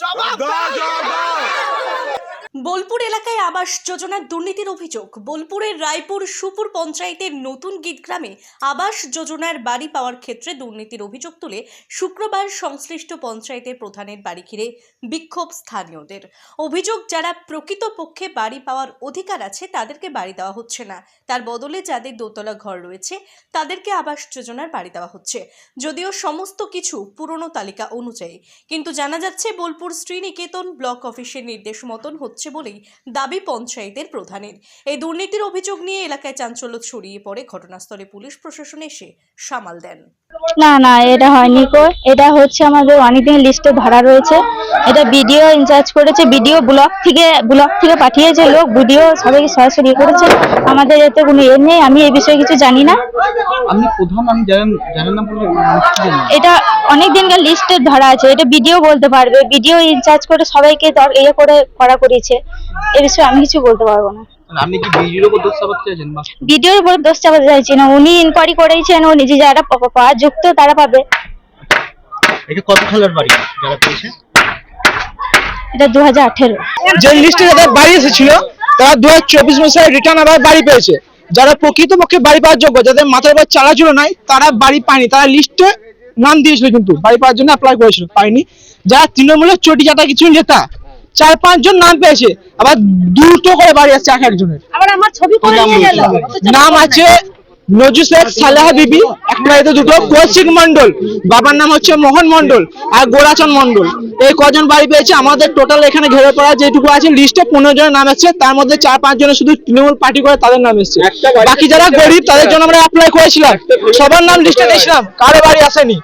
জবাব বোলপুর এলাকায় আবাস যোজনার দুর্নীতির অভিযোগ। বোলপুরের রায়পুর সুপুর পঞ্চায়েতের নতুন গীত গ্রামে আবাস যোজনার বাড়ি পাওয়ার ক্ষেত্রে দুর্নীতির অভিযোগ তুলে শুক্রবার সংশ্লিষ্ট পঞ্চায়েতের প্রধানের বাড়ি ঘিরে বিক্ষোভ স্থানীয়দের। অভিযোগ, যারা প্রকৃতপক্ষে বাড়ি পাওয়ার অধিকার আছে, তাদেরকে বাড়ি দেওয়া হচ্ছে না। তার বদলে যাদের দোতলা ঘর রয়েছে, তাদেরকে আবাস যোজনার বাড়ি দেওয়া হচ্ছে। যদিও সমস্ত কিছু পুরনো তালিকা অনুযায়ী। কিন্তু জানা যাচ্ছে, বোলপুর শ্রীনিকেতন ব্লক অফিসের নির্দেশ মতন হচ্ছে বলেই দাবি পঞ্চায়েতের প্রধানের। এই দুর্নীতির অভিযোগ নিয়ে এলাকায় চাঞ্চল্য ছড়িয়ে পড়ে ঘটনাস্থলে পুলিশ প্রশাসন এসে সামাল দেন। না না, এটা হয়নি কো এটা হচ্ছে আমাদের অনেকদিন লিস্টে ধরা রয়েছে। এটা বিডিও ইনচার্জ করেছে বিডিও ব্লক থেকে ব্লক থেকে পাঠিয়েছে লোক বিডিও সবাইকে সরাসরি করেছে। আমাদের এতে কোনো এ নেই আমি এই বিষয়ে কিছু জানি না? এটা অনেক দিনকার লিস্টে ধরা আছে এটা বিডিও বলতে পারবে। বিডিও ইনচার্জ করে সবাইকে ইয়ে করে করা করিয়েছে এ বিষয়ে আমি কিছু বলতে পারব না। আপনি কি বিজেপির উপর দোষ চাপাতে চাইছেন বা? উপর দোষ চাপাতে চাইছি না। উনি ইনকোয়ারি করেছেন ও নিজে যারা যুক্ত তারা পাবে। এটা কত বাড়ি যারা পেয়েছে? এটা দু হাজার আঠেরো। যে লিস্টে যাদের বাড়ি এসেছিল তারা দু হাজার চব্বিশ সালে রিটার্ন আবার বাড়ি পেয়েছে। যারা প্রকৃতপক্ষে বাড়ি পাওয়ার যোগ্য যাদের মাথার উপর চালা ছিল নাই তারা বাড়ি পায়নি। তারা লিস্টে নাম দিয়েছিল কিন্তু বাড়ি পাওয়ার জন্য অ্যাপ্লাই করেছিল পায়নি। যারা তৃণমূলের চটি চাটা কিছু নেতা চার পাঁচজন নাম পেয়েছে আবার দুটো করে বাড়ি আসছে এক একজনের। আবার আমার ছবি নাম আছে নজু শেখ বিবি একটা বাড়িতে দুটো কৌশিক মন্ডল বাবার নাম হচ্ছে মোহন মন্ডল আর গোরাচন মন্ডল এই কজন বাড়ি পেয়েছে আমাদের টোটাল এখানে ঘেরে পড়া যেটুকু আছে লিস্টে পনেরো জনের নাম এসছে তার মধ্যে চার পাঁচ জনের শুধু তৃণমূল পার্টি করে তাদের নাম এসছে। বাকি যারা গরিব তাদের জন্য আমরা অ্যাপ্লাই করেছিলাম। সবার নাম লিস্টে দিয়েছিলাম কারও বাড়ি আসেনি।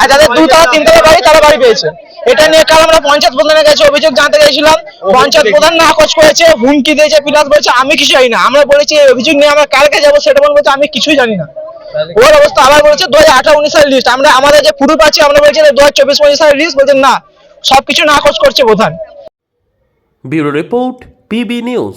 আর যাদের দুতলা তিনতলা বাড়ি তারা বাড়ি পেয়েছে। এটা নিয়ে কাল আমরা পঞ্চায়েত প্রধানের কাছে অভিযোগ জানতে গেছিলাম পঞ্চায়েত প্রধান নাকচ করেছে হুমকি দিয়েছে প্লাস বলেছে আমি কিছু জানি না। আমরা বলেছি এই অভিযোগ নিয়ে আমরা কালকে যাব সেটা বলছে আমি কিছুই জানি না। ওর অবস্থা আবার বলেছে দু হাজার আঠারো উনিশ সালের লিস্ট আমরা আমাদের যে প্রুফ আছে আমরা বলছি দু হাজার চব্বিশ পঁচিশ সালের লিস্ট বলছেন না সবকিছু নাকচ করছে প্রধান। Bureau report PB news.